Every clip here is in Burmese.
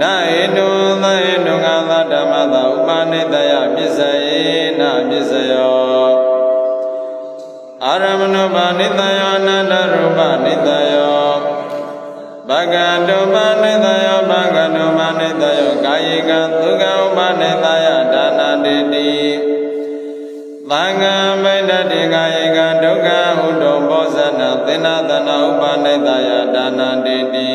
နာဟိတုသဟိတုငါသဓမ္မသာဥပနိတယပစ္စယေနပစ္စယောအာရမဏုပနိတယောအနန္တရူပနိတယောဘဂတုပနိတယောဘဂတုပနိတယောကာယကဒုက္ခဥပနိတယဒါနာတိတိသံဃာမိတ္တိကာယကဒုက္ခဥတောဘောဇနာသင်္နာသနာဥပနိတယဒါနာတိတိ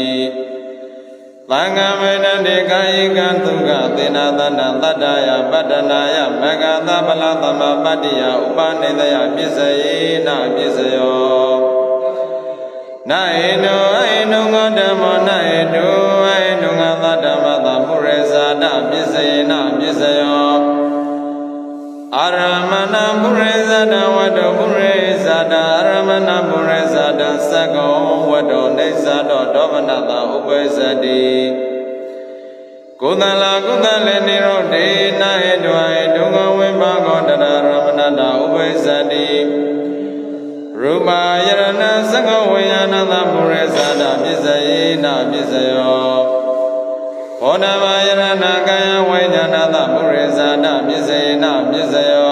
သံဃာမိတ္တိကာယကဒုက္ခသင်္နာသနာတတ္တယပတ္တနာယမဂ္ဂသဗလသမပတ္တိယဥပနိတယပစ္စယေနပစ္စယောနာဟိတောအဟိတောငောဓမ္မောနာဟိတောအဟိတောငါသဓမ္မသာပုရိဇာတပစ္စယေနပစ္စယောအာရမဏပုရိဇာတဝတ္တပုရိဇာတ အာရမဏပုရိဇာတသက္ကောဝတ္တနေသတောဒောမနတာဥပ္ပဇ္ဇတိကုသလကုသလေနိရောဓေနာဟိတောဟိတောငဝိပါကောတရရမဏတာဥပ္ပဇ္ဇတိရူပါယရဏသက္ကောဝိညာဏသပုရိဇာတပစ္စယေနပစ္စယောဘောဓဘာယရဏကာယဝိညာဏသပုရိဇာတပစ္စယေနပစ္စယော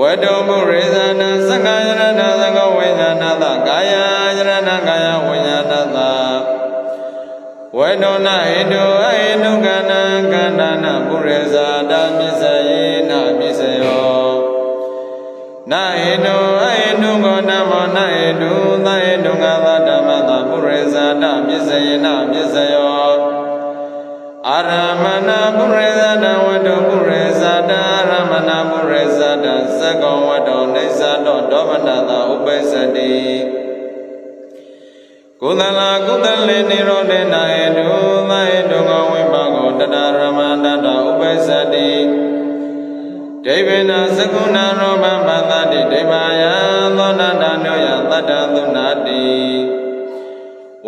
ဝတ္တုပုရိဇာနသက္ကာယရဏသက္ကောဝိညာဏသကာယယရဏကာယဝိညာဏသဝေဒနာဟိတုအဟိတုကဏံကန္တနာပုရိဇာတပစ္စယေနပစ္စယောနာဟိတုအဟိတုကောနမောနာဟိတုသဟိတုငါသဓမ္မသပုရိဇာတပစ္စယေနပစ္စယောအာရမဏပုရိဇာ တောဒောမနတာဥပ္ပစ္စတိကုသလကုသလေနိရောဓေနဟေတုသဟေတုငဝိပါကောတတရမန္တတဥပ္ပစ္စတိဒိဗေနသကုဏရောပမသတိဒိဗာယသောနတနုယသတ္တသုနာတိ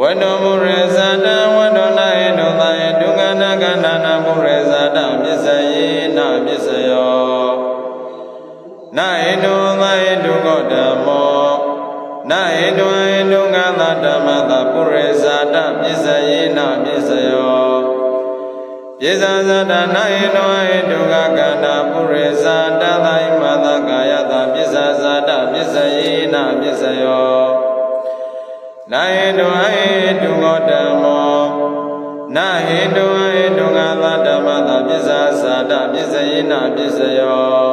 ဝတ္တမုရေဇာတဝတ္တနာဟေတုသဟေတုကနာကန္နာနာမုရေဇာတပစ္စယေနပစ္စယောနာဟေတုသဟေတုကောဓမ္မော နာဟေတုဟေတုကသဓမ္မသပုရိဇာတပစ္စယေနပစ္စယောပြေဇာဇာတနာဟေတုဟေတုကကန္နာပုရိဇာတသာယမသကာယတပစ္ဆဇာတပစ္စယေနပစ္စယောနာဟေတုဟေတုကောဓမ္မောနာဟေတုဟေတုကသဓမ္မသပစ္ဆဇာတပစ္စယေနပစ္စယော